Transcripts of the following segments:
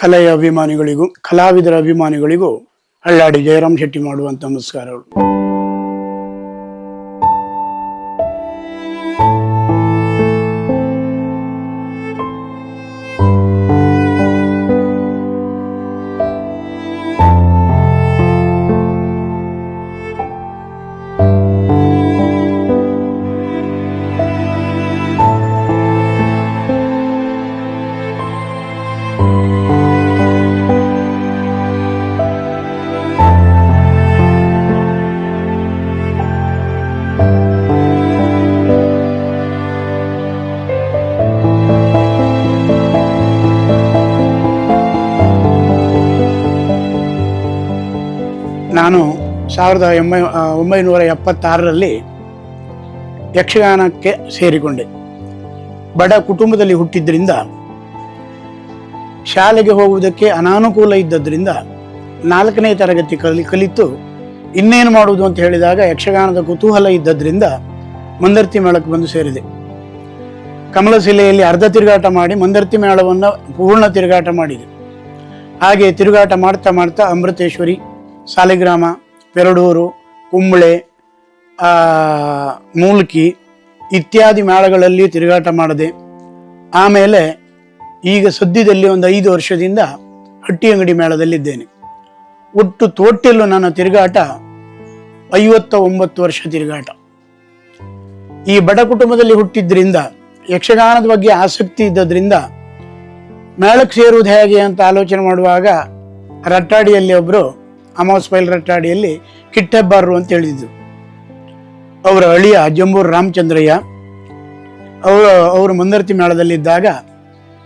ಕಲೆಯ ಅಭಿಮಾನಿಗಳಿಗೂ ಕಲಾವಿದರ ಅಭಿಮಾನಿಗಳಿಗೂ ಹಳ್ಳಾಡಿ ಜಯರಾಮ್ ಶೆಟ್ಟಿ ಮಾಡುವಂತ ನಮಸ್ಕಾರಗಳು. ನಾನು ಸಾವಿರದ ಎಂಬೈ ಒಂಬೈನೂರ ಎಪ್ಪತ್ತಾರರಲ್ಲಿ ಯಕ್ಷಗಾನಕ್ಕೆ ಸೇರಿಕೊಂಡೆ. ಬಡ ಕುಟುಂಬದಲ್ಲಿ ಹುಟ್ಟಿದ್ದರಿಂದ ಶಾಲೆಗೆ ಹೋಗುವುದಕ್ಕೆ ಅನಾನುಕೂಲ ಇದ್ದದ್ರಿಂದ ನಾಲ್ಕನೇ ತರಗತಿ ಕಲಿ, ಕಲಿತು ಇನ್ನೇನು ಮಾಡುವುದು ಅಂತ ಹೇಳಿದಾಗ ಯಕ್ಷಗಾನದ ಕುತೂಹಲ ಇದ್ದದ್ರಿಂದ ಮಂದರ್ತಿ ಮೇಳಕ್ಕೆ ಬಂದು ಸೇರಿದೆ. ಕಮಲಶಿಲೆಯಲ್ಲಿ ಅರ್ಧ ತಿರುಗಾಟ ಮಾಡಿ ಮಂದರ್ತಿ ಮೇಳವನ್ನು ಪೂರ್ಣ ತಿರುಗಾಟ ಮಾಡಿದೆ. ಹಾಗೆ ತಿರುಗಾಟ ಮಾಡ್ತಾ ಮಾಡ್ತಾ ಅಮೃತೇಶ್ವರಿ ಸಾಲಿಗ್ರಾಮ ಪೆರಡೂರು ಕುಂಬಳೆ ಮೂಲ್ಕಿ ಇತ್ಯಾದಿ ಮೇಳಗಳಲ್ಲಿ ತಿರುಗಾಟ ಮಾಡಿದೆ ಆಮೇಲೆ ಈಗ ಸದ್ಯದಲ್ಲಿ ಒಂದು ಐದು ವರ್ಷದಿಂದ ಹಟ್ಟಿ ಅಂಗಡಿ ಮೇಳದಲ್ಲಿದ್ದೇನೆ. ಒಟ್ಟು ತೋಟೆಲ್ಲೂ ನನ್ನ ತಿರುಗಾಟ ಐವತ್ತ ಒಂಬತ್ತು ವರ್ಷ ತಿರುಗಾಟ. ಈ ಬಡ ಕುಟುಂಬದಲ್ಲಿ ಹುಟ್ಟಿದ್ರಿಂದ, ಯಕ್ಷಗಾನದ ಬಗ್ಗೆ ಆಸಕ್ತಿ ಇದ್ದದ್ರಿಂದ ಮೇಳಕ್ಕೆ ಸೇರುವುದು ಹೇಗೆ ಅಂತ ಆಲೋಚನೆ ಮಾಡುವಾಗ ರಟ್ಟಾಡಿಯಲ್ಲಿ ಒಬ್ಬರು ಅಮಾಸ್ ಪೈಲ್ ರಟ್ಟಾಡಿಯಲ್ಲಿ ಕಿಟ್ಟೆಬ್ಬಾರರು ಅಂತ ಹೇಳಿದ್ರು. ಅವರ ಅಳಿಯ ಜಂಬೂರು ರಾಮಚಂದ್ರಯ್ಯ, ಅವರು ಅವರು ಮುಂದರ್ತಿ ಮೇಳದಲ್ಲಿದ್ದಾಗ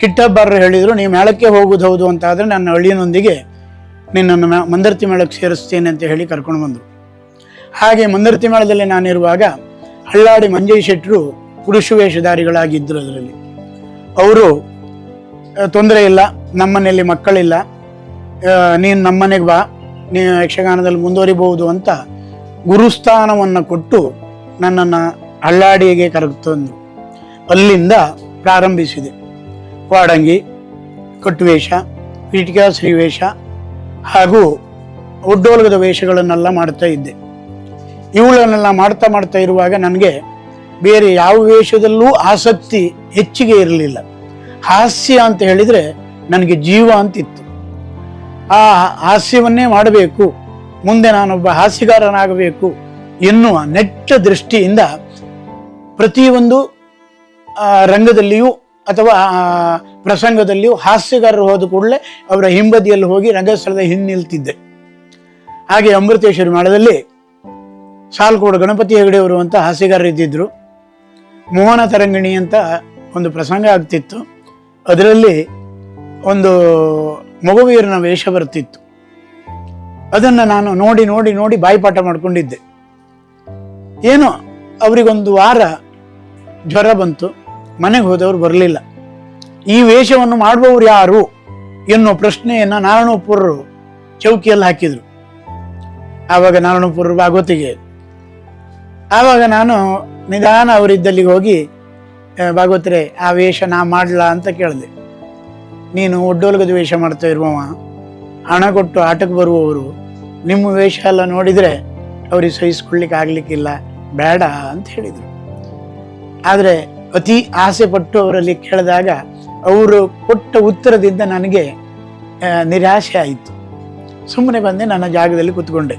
ಕಿಟ್ಟಬ್ಬಾರರು ಹೇಳಿದರು, ನೀವು ಮೇಳಕ್ಕೆ ಹೋಗುವುದು ಹೌದು ಅಂತ ಆದರೆ ನನ್ನ ಅಳಿಯನೊಂದಿಗೆ ನಿನ್ನನ್ನು ಮಂದರ್ತಿ ಮೇಳಕ್ಕೆ ಸೇರಿಸ್ತೇನೆ ಅಂತ ಹೇಳಿ ಕರ್ಕೊಂಡು ಬಂದರು. ಹಾಗೆ ಮಂದರ್ತಿ ಮೇಳದಲ್ಲಿ ನಾನಿರುವಾಗ ಹಳ್ಳಾಡಿ ಮಂಜಯ್ ಶೆಟ್ಟರು ಪುರುಷ ವೇಷಧಾರಿಗಳಾಗಿದ್ದರು ಅದರಲ್ಲಿ. ಅವರು, ತೊಂದರೆ ಇಲ್ಲ, ನಮ್ಮನೆಯಲ್ಲಿ ಮಕ್ಕಳಿಲ್ಲ ನೀನು ನಮ್ಮನೆಗೆ ಬಾ ಯಕ್ಷಗಾನದಲ್ಲಿ ಮುಂದುವರಿಬಹುದು ಅಂತ ಗುರುಸ್ಥಾನವನ್ನು ಕೊಟ್ಟು ನನ್ನನ್ನು ಹಳ್ಳಾಡಿಗೆ ಕರೆತಂದು ಅಲ್ಲಿಂದ ಪ್ರಾರಂಭಿಸಿದೆ. ವಾಡಂಗಿ ಕಟ್ಟುವೇಷ, ಪೀಠಿಕಾ, ಶ್ರೀವೇಷ ಹಾಗೂ ಒಡ್ಡೋಲಗದ ವೇಷಗಳನ್ನೆಲ್ಲ ಮಾಡ್ತಾ ಇದ್ದೆ. ಇವುಗಳನ್ನೆಲ್ಲ ಮಾಡ್ತಾ ಮಾಡ್ತಾ ಇರುವಾಗ ನನಗೆ ಬೇರೆ ಯಾವ ವೇಷದಲ್ಲೂ ಆಸಕ್ತಿ ಹೆಚ್ಚಿಗೆ ಇರಲಿಲ್ಲ. ಹಾಸ್ಯ ಅಂತ ಹೇಳಿದರೆ ನನಗೆ ಜೀವ ಅಂತಿತ್ತು. ಆ ಹಾಸ್ಯವನ್ನೇ ಮಾಡಬೇಕು. ಮುಂದೆ ನಾನೊಬ್ಬ ಹಾಸ್ಯಗಾರನಾಗಬೇಕು ಎನ್ನುವ ನೆಟ್ಟ ದೃಷ್ಟಿಯಿಂದ ಪ್ರತಿಯೊಂದು ರಂಗದಲ್ಲಿಯೂ ಅಥವಾ ಪ್ರಸಂಗದಲ್ಲಿಯೂ ಹಾಸ್ಯಗಾರರು ಹೋದ ಕೂಡಲೇ ಅವರ ಹಿಂಬದಿಯಲ್ಲಿ ಹೋಗಿ ರಂಗಸ್ಥಳದ ಹಿನ್ನಿಲ್ತಿದ್ದೆ ಹಾಗೆ ಅಮೃತೇಶ್ವರಿ ಮೇಳದಲ್ಲಿ ಸಾಲ್ಕೋಡು ಗಣಪತಿ ಹೆಗಡೆಯವರು ಅಂತ ಹಾಸ್ಯಗಾರರು ಇದ್ದಿದ್ರು. ಮೋಹನ ತರಂಗಿಣಿ ಅಂತ ಒಂದು ಪ್ರಸಂಗ ಆಗ್ತಿತ್ತು. ಅದರಲ್ಲಿ ಒಂದು ಮಗುವೀರನ ವೇಷ ಬರ್ತಿತ್ತು ಅದನ್ನು ನಾನು ನೋಡಿ ನೋಡಿ ನೋಡಿ ಬಾಯಿಪಾಠ ಮಾಡಿಕೊಂಡಿದ್ದೆ. ಏನೋ ಅವರಿಗೊಂದು ವಾರ ಜ್ವರ ಬಂತು, ಮನೆಗೆ ಹೋದವರು ಬರಲಿಲ್ಲ. ಈ ವೇಷವನ್ನು ಮಾಡುವವರು ಯಾರು ಎನ್ನುವ ಪ್ರಶ್ನೆಯನ್ನು ನಾರಾಯಣಪುರರು ಚೌಕಿಯಲ್ಲಿ ಹಾಕಿದರು. ಆವಾಗ ನಾರಾಯಣಪುರರು ಭಾಗವತಿಗೆ ಆವಾಗ ನಾನು ನಿಧಾನ ಅವರಿದ್ದಲ್ಲಿಗೆ ಹೋಗಿ ಭಾಗವತರೆ, ಆ ವೇಷ ನಾ ಮಾಡಲ ಅಂತ ಕೇಳಿದೆ. ನೀನು ಒಡ್ಡೋಲ್ಗ ವೇಷ ಮಾಡ್ತಾ ಇರುವವ, ಹಣ ಕೊಟ್ಟು ಆಟಕ್ಕೆ ಬರುವವರು, ನಿಮ್ಮ ವೇಷ ಎಲ್ಲ ನೋಡಿದರೆ ಅವ್ರಿಗೆ ಸಹಿಸ್ಕೊಳ್ಳಿಕ್ಕೆ ಆಗ್ಲಿಕ್ಕಿಲ್ಲ, ಬೇಡ ಅಂತ ಹೇಳಿದರು. ಆದರೆ ಅತಿ ಆಸೆ ಪಟ್ಟು ಅವರಲ್ಲಿ ಕೇಳಿದಾಗ ಅವರು ಕೊಟ್ಟ ಉತ್ತರದಿಂದ ನನಗೆ ನಿರಾಶೆ ಆಯಿತು. ಸುಮ್ಮನೆ ಬಂದೆ, ನನ್ನ ಜಾಗದಲ್ಲಿ ಕೂತ್ಕೊಂಡೆ.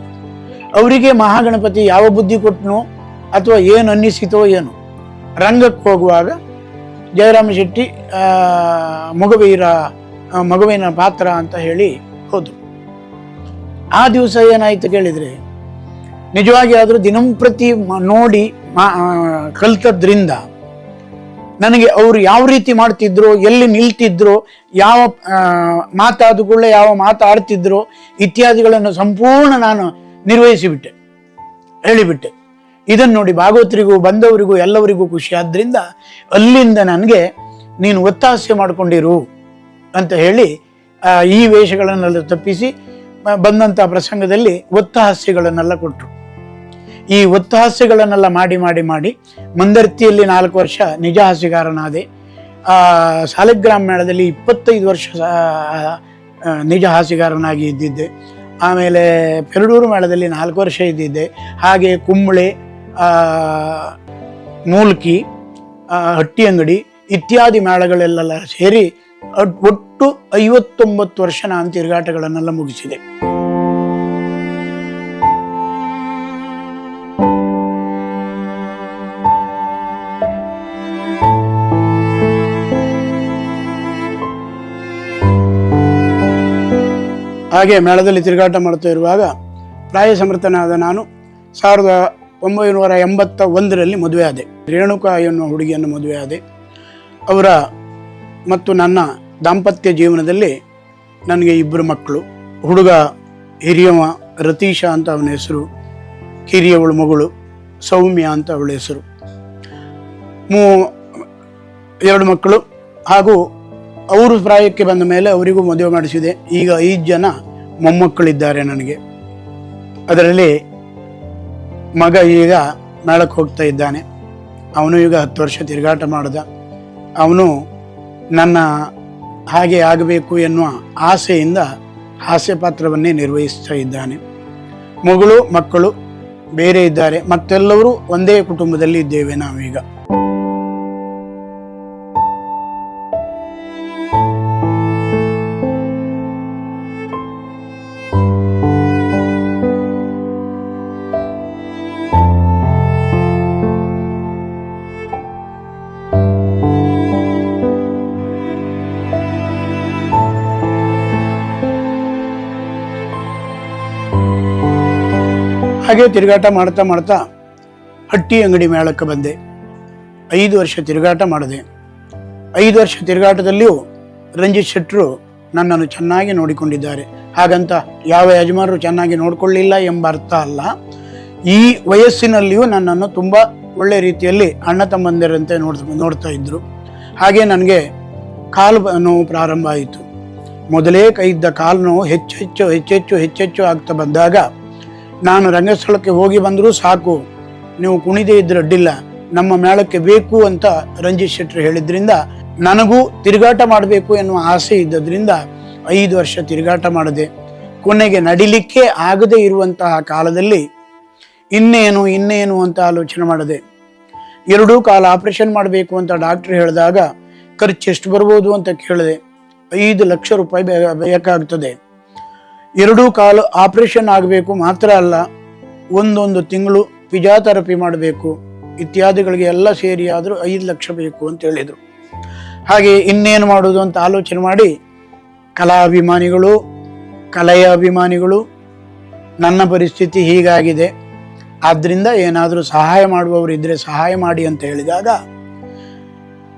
ಅವರಿಗೆ ಮಹಾಗಣಪತಿ ಯಾವ ಬುದ್ಧಿ ಕೊಟ್ಟನೋ ಅಥವಾ ಏನು ಅನ್ನಿಸಿತೋ ಏನು, ರಂಗಕ್ಕೆ ಹೋಗುವಾಗ ಜಯರಾಮ ಶೆಟ್ಟಿ ಮಗುವೀರ ಮಗುವಿನ ಪಾತ್ರ ಅಂತ ಹೇಳಿ ಹೋದರು. ಆ ದಿವಸ ಏನಾಯಿತು ಕೇಳಿದರೆ, ನಿಜವಾಗಿ ಆದರೂ ದಿನಂಪ್ರತಿ ನೋಡಿ ಮಾ- ಕಲ್ತದ್ರಿಂದ ನನಗೆ ಅವರು ಯಾವ ರೀತಿ ಮಾಡ್ತಿದ್ರು, ಎಲ್ಲಿ ನಿಲ್ತಿದ್ರು, ಯಾವ ಮಾತಾದ ಕೂಡಲೇ ಯಾವ ಮಾತಾಡ್ತಿದ್ರು ಇತ್ಯಾದಿಗಳನ್ನು ಸಂಪೂರ್ಣ ನಾನು ನಿರ್ವಹಿಸಿಬಿಟ್ಟೆ, ಹೇಳಿಬಿಟ್ಟೆ. ಇದನ್ನು ನೋಡಿ ಭಾಗವತರಿಗೂ ಬಂದವರಿಗೂ ಎಲ್ಲವರಿಗೂ ಖುಷಿ. ಆದ್ರಿಂದ ಅಲ್ಲಿಂದ ನನಗೆ ನೀನು ಒತ್ತಾಸೆ ಮಾಡಿಕೊಂಡಿರು ಅಂತ ಹೇಳಿ ಈ ವೇಷಗಳನ್ನೆಲ್ಲ ತಪ್ಪಿಸಿ ಬಂದಂಥ ಪ್ರಸಂಗದಲ್ಲಿ ಒತ್ತಹಾಸ್ಯಗಳನ್ನೆಲ್ಲ ಕೊಟ್ಟರು ಈ ಒತ್ತಹಾಸ್ಯಗಳನ್ನೆಲ್ಲ ಮಾಡಿ ಮಾಡಿ ಮಾಡಿ ಮಂದರ್ತಿಯಲ್ಲಿ ನಾಲ್ಕು ವರ್ಷ ನಿಜ ಹಾಸ್ಯಗಾರನಾದೆ ಸಾಲಿಗ್ರಾಮ ಮೇಳದಲ್ಲಿ ಇಪ್ಪತ್ತೈದು ವರ್ಷ ನಿಜ ಹಾಸ್ಯಗಾರನಾಗಿ ಇದ್ದಿದ್ದೆ. ಆಮೇಲೆ ಪೆರಡೂರು ಮೇಳದಲ್ಲಿ ನಾಲ್ಕು ವರ್ಷ ಇದ್ದಿದ್ದೆ. ಹಾಗೆ ಕುಂಬಳೆ ಮೂಲ್ಕಿ ಹಟ್ಟಿ ಅಂಗಡಿ ಇತ್ಯಾದಿ ಮೇಳಗಳೆಲ್ಲ ಸೇರಿ ಒಟ್ಟು ಐವತ್ತೊಂಬತ್ತು ವರ್ಷ ನಾನು ತಿರುಗಾಟಗಳನ್ನೆಲ್ಲ ಮುಗಿಸಿದೆ. ಹಾಗೆ ಮೇಳದಲ್ಲಿ ತಿರುಗಾಟ ಮಾಡ್ತಾ ಇರುವಾಗ ಪ್ರಾಯ ಸಮರ್ಥನಾದ ನಾನು ಸಾವಿರದ ಒಂಬೈನೂರ ಎಂಬತ್ತ ಒಂದರಲ್ಲಿ ಮದುವೆ ಆದೆ ರೇಣುಕಾ ಎನ್ನುವ ಹುಡುಗಿಯನ್ನು ಮದುವೆ ಆದೆ ಅವರ ಮತ್ತು ನನ್ನ ದಾಂಪತ್ಯ ಜೀವನದಲ್ಲಿ ನನಗೆ ಇಬ್ಬರು ಮಕ್ಕಳು. ಹುಡುಗ ಹಿರಿಯವ ರತೀಶ ಅಂತ ಅವನ ಹೆಸರು, ಹಿರಿಯವಳು ಮಗಳು ಸೌಮ್ಯ ಅಂತ ಅವಳ ಹೆಸರು. ಮೂ, ಎರಡು ಮಕ್ಕಳು. ಹಾಗೂ ಅವರು ಪ್ರಾಯಕ್ಕೆ ಬಂದ ಮೇಲೆ ಅವರಿಗೂ ಮದುವೆ ಮಾಡಿಸಿದೆ. ಈಗ ಐದು ಜನ ಮೊಮ್ಮಕ್ಕಳಿದ್ದಾರೆ ನನಗೆ. ಅದರಲ್ಲಿ ಮಗ ಈಗ ಮೇಳಕ್ಕೆ ಹೋಗ್ತಾ ಇದ್ದಾನೆ. ಅವನು ಈಗ ಹತ್ತು ವರ್ಷ ತಿರುಗಾಟ ಮಾಡಿದ. ಅವನು ನನ್ನ ಹಾಗೆ ಆಗಬೇಕು ಎನ್ನುವ ಆಸೆಯಿಂದ ಹಾಸ್ಯ ಪಾತ್ರವನ್ನೇ ನಿರ್ವಹಿಸ್ತಾ ಇದ್ದಾನೆ. ಮಗಳು, ಮಕ್ಕಳು ಬೇರೆ ಇದ್ದಾರೆ. ಮತ್ತೆಲ್ಲರೂ ಒಂದೇ ಕುಟುಂಬದಲ್ಲಿ ಇದ್ದೇವೆ ನಾವೀಗ. ಹಾಗೆ ತಿರುಗಾಟ ಮಾಡ್ತಾ ಮಾಡ್ತಾ ಹಟ್ಟಿ ಅಂಗಡಿ ಮೇಳಕ್ಕೆ ಬಂದೆ. ಐದು ವರ್ಷ ತಿರುಗಾಟ ಮಾಡಿದೆ. ಐದು ವರ್ಷ ತಿರುಗಾಟದಲ್ಲಿಯೂ ರಂಜಿತ್ ಶೆಟ್ಟರು ನನ್ನನ್ನು ಚೆನ್ನಾಗಿ ನೋಡಿಕೊಂಡಿದ್ದಾರೆ. ಹಾಗಂತ ಯಾವ ಯಜಮಾನರು ಚೆನ್ನಾಗಿ ನೋಡಿಕೊಳ್ಳಿಲ್ಲ ಎಂಬ ಅರ್ಥ ಅಲ್ಲ. ಈ ವಯಸ್ಸಿನಲ್ಲಿಯೂ ನನ್ನನ್ನು ತುಂಬ ಒಳ್ಳೆ ರೀತಿಯಲ್ಲಿ ಅಣ್ಣ ತಮ್ಮಂದಿರಂತೆ ನೋಡ್ ನೋಡ್ತಾ ಇದ್ದರು ಹಾಗೆ ನನಗೆ ಕಾಲು ನೋವು ಪ್ರಾರಂಭ ಆಯಿತು. ಮೊದಲೇ ಕೈ ಇದ್ದ ಕಾಲು ನೋವು ಹೆಚ್ಚು ಹೆಚ್ಚು ಹೆಚ್ಚೆಚ್ಚು ಹೆಚ್ಚೆಚ್ಚು ಆಗ್ತಾ ಬಂದಾಗ ನಾನು ರಂಗಸ್ಥಳಕ್ಕೆ ಹೋಗಿ ಬಂದರೂ ಸಾಕು. ನೀವು ಕುಣಿದೇ ಇದ್ರೆ ಅಡ್ಡಿಲ್ಲ. ನಮ್ಮ ಮೇಳಕ್ಕೆ ಬೇಕು ಅಂತ ರಂಜಿತ್ ಶೆಟ್ಟರು ಹೇಳಿದ್ರಿಂದ ನನಗೂ ತಿರುಗಾಟ ಮಾಡಬೇಕು ಎನ್ನುವ ಆಸೆ ಇದ್ದದ್ರಿಂದ ಐದು ವರ್ಷ ತಿರುಗಾಟ ಮಾಡಿದೆ ಕೊನೆಗೆ ನಡಿಲಿಕ್ಕೆ ಆಗದೇ ಇರುವಂತಹ ಕಾಲದಲ್ಲಿ ಇನ್ನೇನು ಇನ್ನೇನು ಅಂತ ಆಲೋಚನೆ ಮಾಡಿದೆ ಎರಡೂ ಕಾಲ ಆಪರೇಷನ್ ಮಾಡಬೇಕು ಅಂತ ಡಾಕ್ಟರ್ ಹೇಳಿದಾಗ ಖರ್ಚು ಎಷ್ಟು ಬರ್ಬೋದು ಅಂತ ಕೇಳಿದೆ. ಐದು ಲಕ್ಷ ರೂಪಾಯಿ ಬೇಕಾಗ್ತದೆ. ಎರಡೂ ಕಾಲು ಆಪರೇಷನ್ ಆಗಬೇಕು ಮಾತ್ರ ಅಲ್ಲ, ಒಂದೊಂದು ತಿಂಗಳು ಫಿಜಾಥೆರಪಿ ಮಾಡಬೇಕು, ಇತ್ಯಾದಿಗಳಿಗೆ ಎಲ್ಲ ಸೇರಿ ಆದರೂ ಐದು ಲಕ್ಷ ಬೇಕು ಅಂತ ಹೇಳಿದರು. ಹಾಗೆ ಇನ್ನೇನು ಮಾಡೋದು ಅಂತ ಆಲೋಚನೆ ಮಾಡಿ ಕಲಾಭಿಮಾನಿಗಳು ಕಲೆಯ ಅಭಿಮಾನಿಗಳು, ನನ್ನ ಪರಿಸ್ಥಿತಿ ಹೀಗಾಗಿದೆ ಆದ್ದರಿಂದ ಏನಾದರೂ ಸಹಾಯ ಮಾಡುವವರು ಇದ್ದರೆ ಸಹಾಯ ಮಾಡಿ ಅಂತ ಹೇಳಿದಾಗ,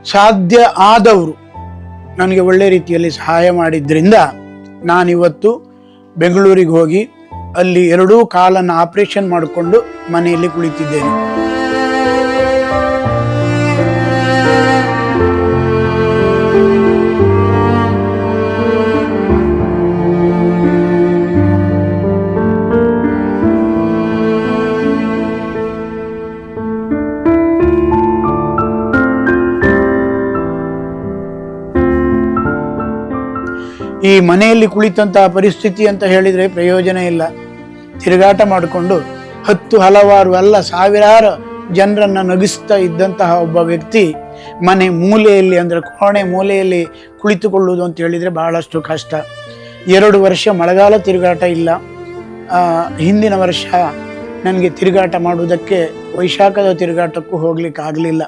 ಸಾಧ್ಯ ಆದವರು ನನಗೆ ಒಳ್ಳೆ ರೀತಿಯಲ್ಲಿ ಸಹಾಯ ಮಾಡಿದ್ರಿಂದ ನಾನಿವತ್ತು ಬೆಂಗಳೂರಿಗೆ ಹೋಗಿ ಅಲ್ಲಿ ಎರಡೂ ಕಾಲನ್ನು ಆಪರೇಷನ್ ಮಾಡಿಕೊಂಡು ಮನೆಯಲ್ಲಿ ಕುಳಿತಿದ್ದೇನೆ. ಈ ಮನೆಯಲ್ಲಿ ಕುಳಿತಂತಹ ಪರಿಸ್ಥಿತಿ ಅಂತ ಹೇಳಿದರೆ ಪ್ರಯೋಜನ ಇಲ್ಲ. ತಿರುಗಾಟ ಮಾಡಿಕೊಂಡು ಹತ್ತು ಹಲವಾರು ಅಲ್ಲ ಸಾವಿರಾರು ಜನರನ್ನು ನಗಿಸ್ತಾ ಇದ್ದಂತಹ ಒಬ್ಬ ವ್ಯಕ್ತಿ ಮನೆ ಮೂಲೆಯಲ್ಲಿ ಅಂದರೆ ಕೋಣೆ ಮೂಲೆಯಲ್ಲಿ ಕುಳಿತುಕೊಳ್ಳುವುದು ಅಂತ ಹೇಳಿದರೆ ಬಹಳಷ್ಟು ಕಷ್ಟ. ಎರಡು ವರ್ಷ ಮಳೆಗಾಲ ತಿರುಗಾಟ ಇಲ್ಲ. ಹಿಂದಿನ ವರ್ಷ ನನಗೆ ತಿರುಗಾಟ ಮಾಡುವುದಕ್ಕೆ ವೈಶಾಖದ ತಿರುಗಾಟಕ್ಕೂ ಹೋಗ್ಲಿಕ್ಕೆ ಆಗಲಿಲ್ಲ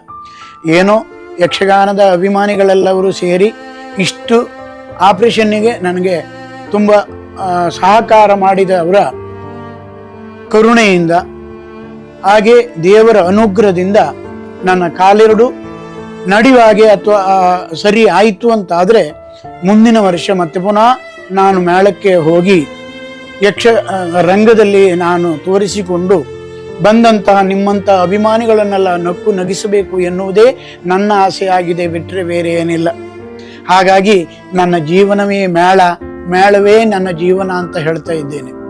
ಏನೋ ಯಕ್ಷಗಾನದ ಅಭಿಮಾನಿಗಳೆಲ್ಲವರು ಸೇರಿ ಇಷ್ಟು ಆಪರೇಷನ್ನಿಗೆ ನನಗೆ ತುಂಬ ಸಹಕಾರ ಮಾಡಿದ ಅವರ ಕರುಣೆಯಿಂದ, ಹಾಗೆ ದೇವರ ಅನುಗ್ರಹದಿಂದ ನನ್ನ ಕಾಲೆರಡು ನಡಿವಾಗೆ ಅಥವಾ ಸರಿ ಆಯಿತು ಅಂತಾದರೆ ಮುಂದಿನ ವರ್ಷ ಮತ್ತೆ ಪುನಃ ನಾನು ಮೇಳಕ್ಕೆ ಹೋಗಿ ಯಕ್ಷ ರಂಗದಲ್ಲಿ ನಾನು ತೋರಿಸಿಕೊಂಡು ಬಂದಂತಹ ನಿಮ್ಮಂತಹ ಅಭಿಮಾನಿಗಳನ್ನೆಲ್ಲ ನಕ್ಕು ನಗಿಸಬೇಕು ಎನ್ನುವುದೇ ನನ್ನ ಆಸೆಯಾಗಿದೆ ಬಿಟ್ಟರೆ ಬೇರೆ ಏನಿಲ್ಲ. ಹಾಗಾಗಿ ನನ್ನ ಜೀವನವೇ ಮೇಳ ಮೇಳವೇ ನನ್ನ ಜೀವನ ಅಂತ ಹೇಳ್ತಾ ಇದ್ದೇನೆ.